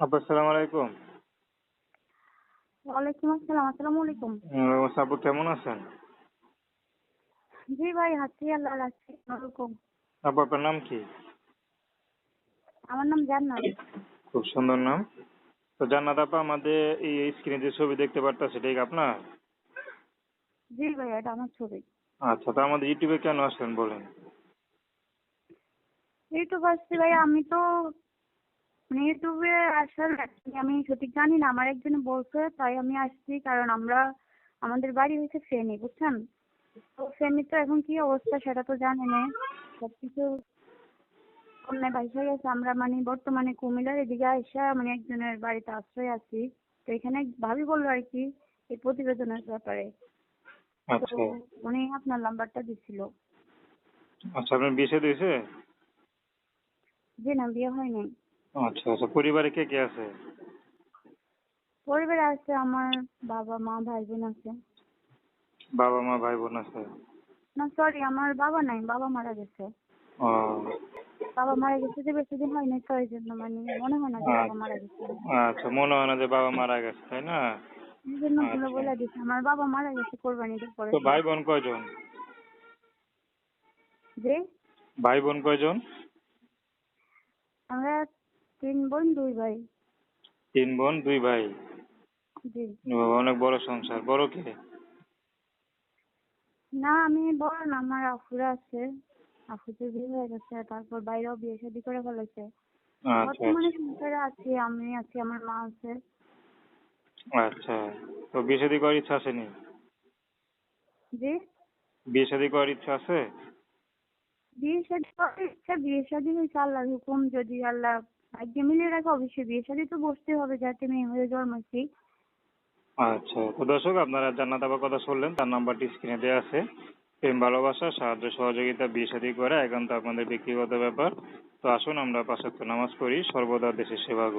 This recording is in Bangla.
আপু আসসালামু আলাইকুম। ওয়ালাইকুম আসসালাম আসসালামু আলাইকুম। আপু কেমন আছেন? জি ভাই আছি আল্লাহ রাখছি ওরকম আপু আপনার নাম কি? আমার নাম জান্নাত। খুব সুন্দর নাম। তো জান্নাত আপা আমাদের এই স্ক্রিনে যে ছবি দেখতে পারতেছে সেটা কি আপনার? জি ভাই এটা আমার ছবি। আচ্ছা তো আমাদের ইউটিউবে কেন আসলেন বলেন? ইউটিউব আসছি ভাই আমি তো ইউটিউবে আসার আমি সঠিক জানি না আমার একজন বলছে তাই আমি আসছি কারণ আমরা আমাদের বাড়ি হচ্ছে ফেনী বুঝছেন? তো ফেনী তো এখন কি অবস্থা সেটা তো জানেন সবকিছু বন্যায় ভাইসা গেছে। আমরা মানে বর্তমানে কুমিল্লার এদিকে আসা মানে একজনের বাড়িতে আশ্রয় আছি। তো এখানে ভাবি বলল আর কি এই প্রতিবেদনের ব্যাপারে। তো আচ্ছা উনি আপনার নাম্বারটা দিছিল। আচ্ছা আপনার বিয়ে শাদী হয়েছে? জি না বিয়ে হয়নি। আচ্ছা আচ্ছা। পরিবারে কে কে আছে? পরিবারে আছে আমার বাবা মা ভাই বোন আছে। বাবা মা ভাই বোন আছে? না সরি আমার বাবা নাই বাবা মারা গেছে। ও। বাবা মারা গেছে যে বেশি দিন হয়নি তো এই জন্য মানে মনে হয় না যে বাবা মারা গেছে। আচ্ছা মনে হয় না যে বাবা মারা গেছে তাই না? এই জন্যগুলো বলে দিচ্ছে আমার বাবা মারা গেছে কোরবানিতে পরে। তো ভাই বোন কয়জন? যে? ভাই বোন কয়জন? আমরা তিন বোন দুই ভাই। তিন বোন দুই ভাই? জি। ও, অনেক বড় সংসার। বড় কে? না আমি বড় না আমার আফুরা আছে। আফুতে বিয়ে হয়ে গেছে তারপর বাইরেও বিয়ে শাদী করে ফেলেছে। আচ্ছা বর্তমানে সংসারে আছি আমি আছি আমার মা আছে। আচ্ছা তো বিয়ে শাদী করার ইচ্ছা আসেনি জি? বিয়ে শাদী করার ইচ্ছা আছে? বিয়ে শাদী করার ইচ্ছা বিয়ে শাদী হয়েছে আল্লাহর হুকুম যদি আল্লাহ ভাগ্যে মিলিয়ে রাখে, অবশ্যই বিয়ে শাদী তো বসতে হবে, যাতে মেয়ে হয়ে জন্মাচ্ছি আচ্ছা তো দর্শক, আপনারা জান্নাত আবার কথা শুনলেন, তার নাম্বারটি স্ক্রিনে দেওয়া আছে। প্রেম, ভালোবাসা, সাহায্য, সহযোগিতা, বিয়ে শাদী করা, একান্ত আপনাদের ব্যক্তিগত ব্যাপার। তো আসুন, আমরা পাঁচ নামাজ পড়ি, সর্বদা দেশের সেবা করি।